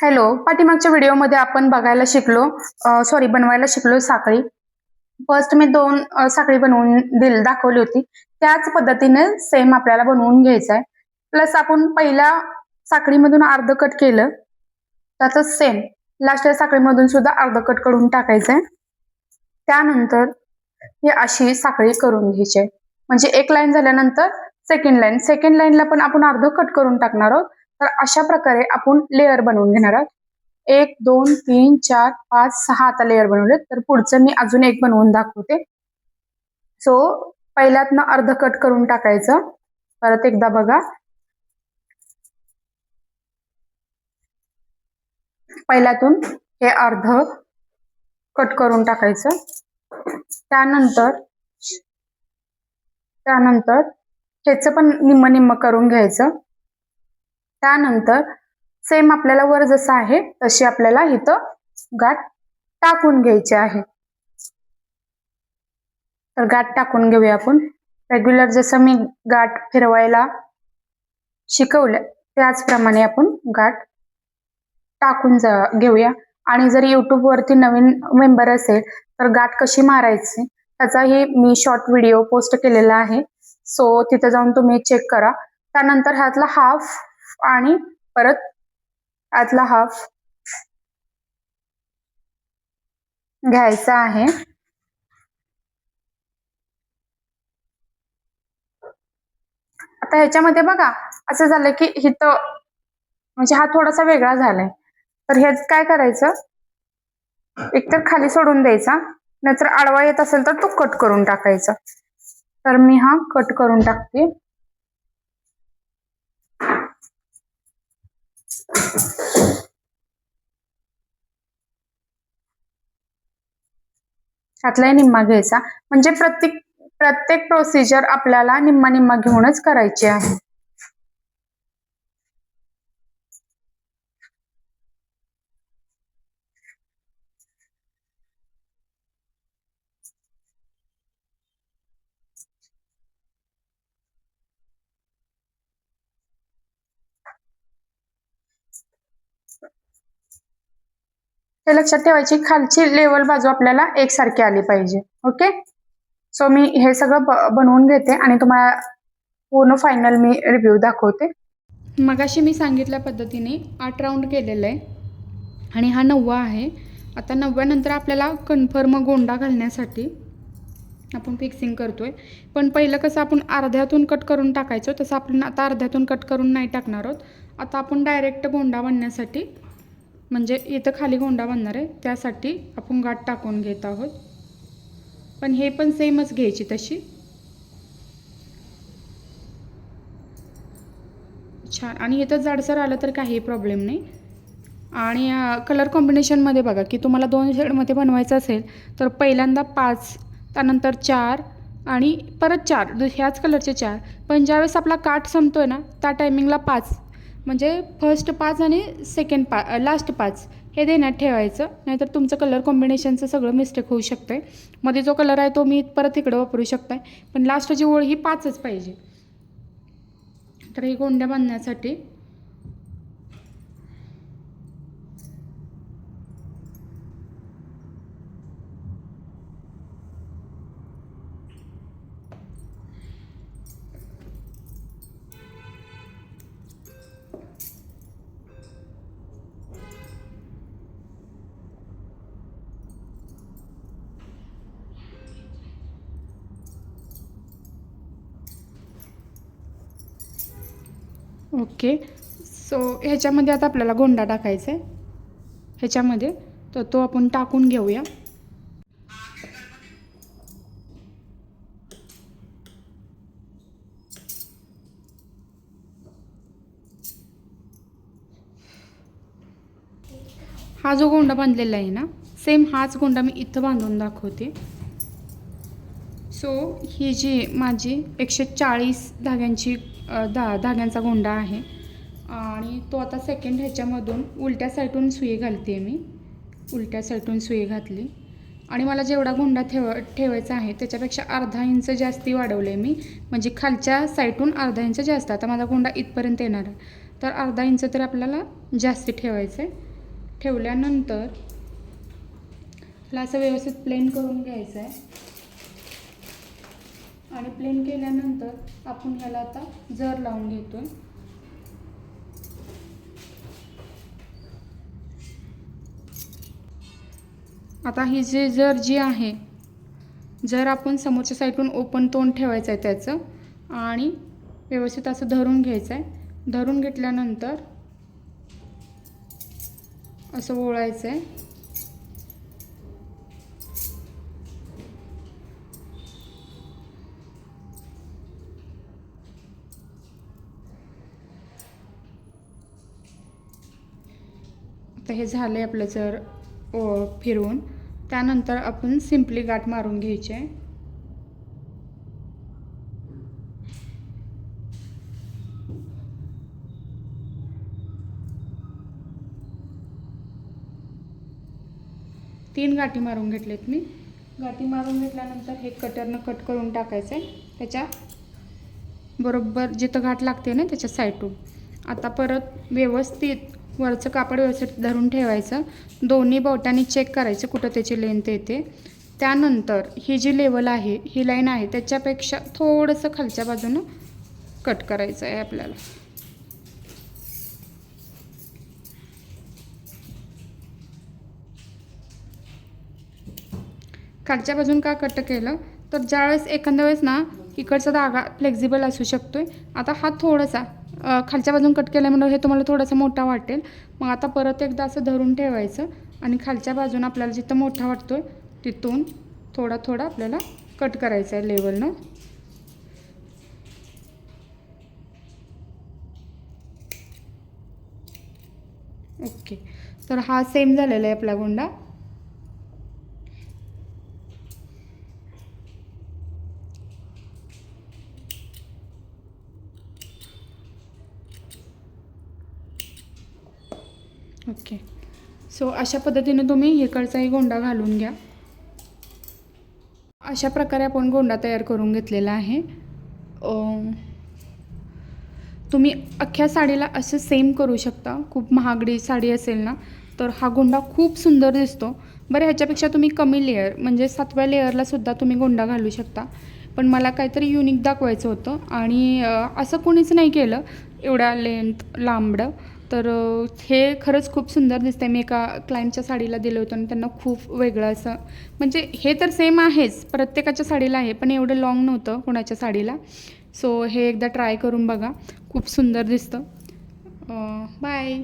Hello पाठीमागच्या व्हिडिओमध्ये आपण बघायला शिकलो सॉरी बनवायला शिकलो साखळी. फर्स्ट मी दोन साखळी बनवून दिल दाखवली होती. त्याच पद्धतीने सेम आपल्याला बनवून घ्यायचं आहे प्लस आपण पहिल्या साखळीमधून अर्ध कट केलं त्याच सेम लास्टच्या साखळीमधून सुद्धा अर्ध कट करून टाकायचं आहे त्यानंतर ही अशी साखळी करून घ्यायची म्हणजे एक लाईन झाल्यानंतर सेकंड लाईन सेकंड लाईनला पण आपण अर्ध कट करून टाकणार आहोत. तर अशा प्रकारे आपण लेअर बनवून घेणार आहोत. एक दोन तीन चार पाच सहा आता लेअर बनवले तर पुढचं मी अजून एक बनवून दाखवते. सो पहिल्यातनं अर्ध कट करून टाकायचं. परत एकदा बघा. पहिल्यातून हे अर्ध कट करून टाकायचं. त्यानंतर त्यानंतर ह्याचं पण निम्म निम्म करून घ्यायचं. त्यानंतर सेम आपल्याला वर जसं आहे तशी आपल्याला इथं गाठ टाकून घ्यायची आहे. तर गाठ टाकून घेऊया आपण. रेग्युलर जसं मी गाठ फिरवायला शिकवलं त्याचप्रमाणे आपण गाठ टाकून जा घेऊया. आणि जर वरती नवीन मेंबर असेल तर गाठ कशी मारायची त्याचाही मी शॉर्ट व्हिडिओ पोस्ट केलेला आहे. सो तिथे जाऊन तुम्ही चेक करा. त्यानंतर ह्यातला हाफ आणि परत आतला हाफ घ्यायचा आहे. आता ह्याच्यामध्ये बघा असं झालं की इथं म्हणजे हा थोडासा वेगळा झालाय. तर ह्यात काय करायचं? एकतर खाली सोडून द्यायचा नाहीतर आडवा येत असेल तर तो कट करून टाकायचा. तर मी हा कट करून टाकते. त्यातलाही निम्मा घ्यायचा. म्हणजे प्रत्येक प्रत्येक प्रोसिजर आपल्याला निम्मा निम्मा घेऊनच करायची आहे. हे लक्षात ठेवायची खालची लेवल बाजू आपल्याला एकसारखी आली पाहिजे. ओके सो मी हे सगळं ब- बनवून घेते आणि तुम्हाला पूर्ण फायनल मी रिव्ह्यू दाखवते. मगाशी मी सांगितल्या पद्धतीने आठ राऊंड केलेलं आहे. आणि हा नववा आहे. आता नवव्यानंतर आपल्याला कन्फर्म गोंडा घालण्यासाठी आपण फिक्सिंग करतो आहे पण पहिलं कसं आपण अर्ध्यातून कट करून टाकायचो तसं आपण आता अर्ध्यातून कट करून नाही टाकणार आहोत. आता आपण डायरेक्ट गोंडा बनण्यासाठी म्हणजे इथं खाली गोंडा बनणार आहे त्यासाठी आपण गाठ टाकून घेत आहोत. पण हे पण सेमच घ्यायची तशी. छान. आणि इथं जाडसर आलं तर काही प्रॉब्लेम नाही. आणि कलर कॉम्बिनेशनमध्ये बघा की तुम्हाला दोन शेडमध्ये बनवायचं असेल तर पहिल्यांदा पाच त्यानंतर चार आणि परत चार. ह्याच कलरचे चार. पण ज्यावेळेस आपला काठ संपतो आहे ना त्या टायमिंगला पाच. म्हणजे फर्स्ट पाच आणि सेकंड पा लास्ट पाच हे देण्यात ठेवायचं. नाहीतर तुमचं कलर कॉम्बिनेशनचं सगळं मिस्टेक होऊ शकतं आहे मध्ये जो कलर आहे तो मी परत इकडं वापरू शकताय. पण लास्टची ओळ ही पाचच पाहिजे. तर ही गोंड्या बांधण्यासाठी ओके. सो ह्याच्यामध्ये आता आपल्याला गोंडा टाकायचा आहे ह्याच्यामध्ये. तर तो आपण टाकून घेऊया. हा जो गोंडा बांधलेला आहे ना सेम हाच गोंडा मी इथं बांधून दाखवते. सो ही जी माझी एकशे चाळीस धाग्यांची धा धाग्यांचा गोंडा आहे. आणि तो आता सेकंड ह्याच्यामधून उलट्या साईडून सुई घालते मी. उलट्या साईडून सुई घातली. आणि मला जेवढा गोंडा ठेव ठेवायचा आहे त्याच्यापेक्षा अर्धा इंच जास्ती वाढवले मी. म्हणजे खालच्या साईडून अर्धा इंच जास्त. आता माझा गोंडा इथपर्यंत येणार आहे. तर अर्धा इंच तर आपल्याला जास्ती ठेवायचं आहे ठेवल्यानंतर ह्याला असं व्यवस्थित प्लेन करून घ्यायचं आहे आणि प्लेन केल्यानंतर आपण ह्याला आता जर लावून घेतो आता ही जे जर जी आहे जर आपण समोरच्या साईडून ओपन तोंड ठेवायचं आहे त्याचं आणि व्यवस्थित असं धरून घ्यायचं आहे धरून घेतल्यानंतर असं ओळायचं आहे तर हे झालं आहे आपलं जर ओ, फिरवून. त्यानंतर आपण सिम्पली गाठ मारून घ्यायची. आहे तीन गाठी मारून घेतलेत मी. गाठी मारून घेतल्यानंतर हे कटरनं कट करून टाकायचं आहे त्याच्या बरोबर जिथं गाठ लागते ना त्याच्या साईडून. आता परत व्यवस्थित वरचं कापड व्यवस्थित धरून ठेवायचं. दोन्ही बोटांनी चेक करायचं कुठं त्याची लेंथ येते. त्यानंतर ही जी लेवल आहे ही लाईन आहे त्याच्यापेक्षा थोडंसं खालच्या बाजूनं कट करायचं आहे आपल्याला. खालच्या बाजून का कट केलं? तर ज्यावेळेस एखाद्या वेळेस ना इकडचा धागा फ्लेक्झिबल असू शकतो आहे आता हा थोडासा खालच्या बाजून कट केल्यामुळे हे तुम्हाला थोडासा मोठा वाटेल. मग आता परत एकदा असं धरून ठेवायचं आणि खालच्या बाजून आपल्याला जिथं मोठा वाटतो आहे तिथून थोडा थोडा आपल्याला कट करायचा आहे लेवलनं ओके. तर हा सेम झालेला आहे आपला गोंडा. ओके. सो अशा पद्धतीने तुम्ही इकडचाही गोंडा घालून घ्या. अशा प्रकारे आपण गोंडा तयार करून घेतलेला आहे. तुम्ही अख्ख्या साडीला असं सेम करू शकता. खूप महागडी साडी असेल ना तर हा गोंडा खूप सुंदर दिसतो. बरं ह्याच्यापेक्षा तुम्ही कमी लेअर म्हणजे सातव्या लेअरलासुद्धा तुम्ही गोंडा घालू शकता. पण मला काहीतरी युनिक दाखवायचं होतं आणि असं कोणीच नाही केलं. एवढ्या लेंथ लांबडं. तर हे खरंच खूप सुंदर दिसतंय. मी एका क्लायंटच्या साडीला दिलं होतं आणि त्यांना खूप वेगळं असं म्हणजे हे तर सेम आहेच. प्रत्येकाच्या साडीला आहे पण एवढं लॉंग नव्हतं कोणाच्या साडीला. सो हे एकदा ट्राय करून बघा. खूप सुंदर दिसतं. बाय